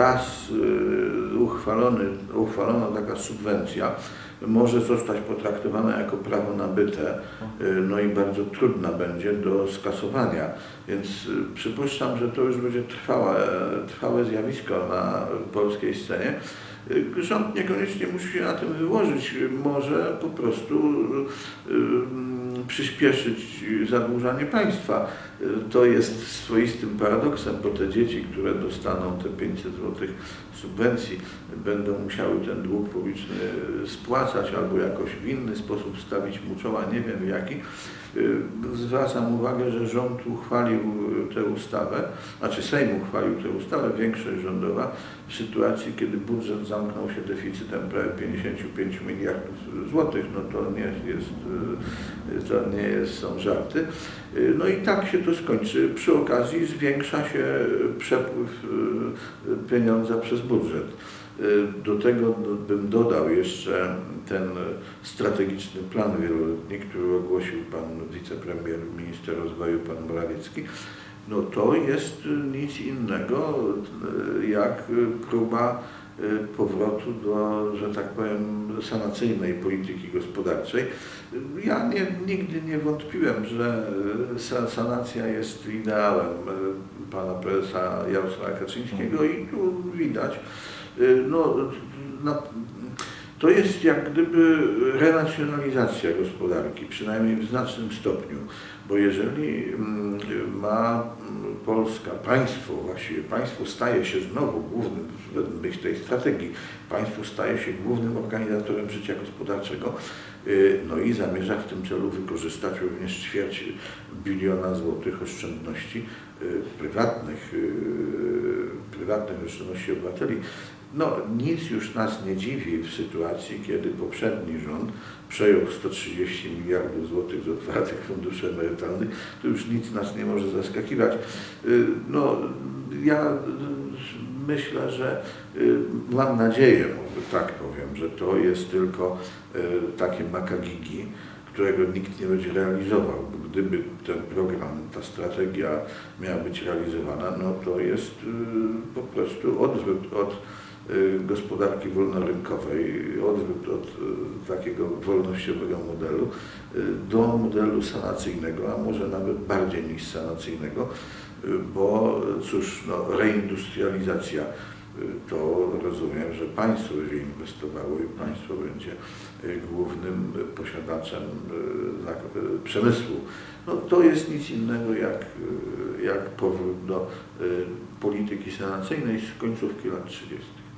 raz y, uchwalony, uchwalona taka subwencja może zostać potraktowana jako prawo nabyte, y, no i bardzo trudna będzie do skasowania. Więc y, przypuszczam, że to już będzie trwałe, trwałe zjawisko na polskiej scenie. Rząd niekoniecznie musi się na tym wyłożyć, może po prostu przyspieszyć zadłużanie państwa. To jest swoistym paradoksem, bo te dzieci, które dostaną te 500 zł subwencji, będą musiały ten dług publiczny spłacać albo jakoś w inny sposób stawić mu czoła, nie wiem jaki. Zwracam uwagę, że rząd uchwalił tę ustawę, znaczy Sejm uchwalił tę ustawę, większość rządowa, w sytuacji, kiedy budżet zamknął się deficytem prawie 55 miliardów złotych, no to nie jest, y, to nie są żarty. Y, No i tak się to skończy. Przy okazji zwiększa się przepływ y, pieniądza przez budżet. Y, Do tego bym dodał jeszcze ten strategiczny plan wieloletni, który ogłosił pan wicepremier, minister rozwoju, pan Morawiecki. No to jest y, nic innego y, jak y, próba y, powrotu do, że tak powiem, sanacyjnej polityki gospodarczej. Y, Ja nie, nigdy nie wątpiłem, że y, sa- sanacja jest ideałem y, pana prezesa Jarosława Kaczyńskiego i tu widać. Y, No, na, to jest jak gdyby renacjonalizacja gospodarki, przynajmniej w znacznym stopniu, bo jeżeli mm, ma mm, Polska, państwo właściwie, państwo staje się znowu głównym, w myśl tej strategii, państwo staje się głównym organizatorem życia gospodarczego, y, no i zamierza w tym celu wykorzystać również ćwierć biliona złotych oszczędności y, prywatnych, prywatnych oszczędności obywateli. No, nic już nas nie dziwi w sytuacji, kiedy poprzedni rząd przejął 130 miliardów złotych z otwartych funduszy emerytalnych, to już nic nas nie może zaskakiwać. Y, No, ja myślę, że y, mam nadzieję, tak powiem, że to jest tylko y, takie makagigi, którego nikt nie będzie realizował. Gdyby ten program, ta strategia miała być realizowana, no to jest po prostu odwrót od gospodarki wolnorynkowej, odwrót od y, takiego wolnościowego modelu y, do modelu sanacyjnego, a może nawet bardziej niż sanacyjnego, y, bo cóż, no, reindustrializacja y, to rozumiem, że państwo będzie inwestowało i państwo będzie y, głównym y, posiadaczem y, y, przemysłu. No, to jest nic innego jak, y, jak powrót do y, polityki sanacyjnej z końcówki lat 30.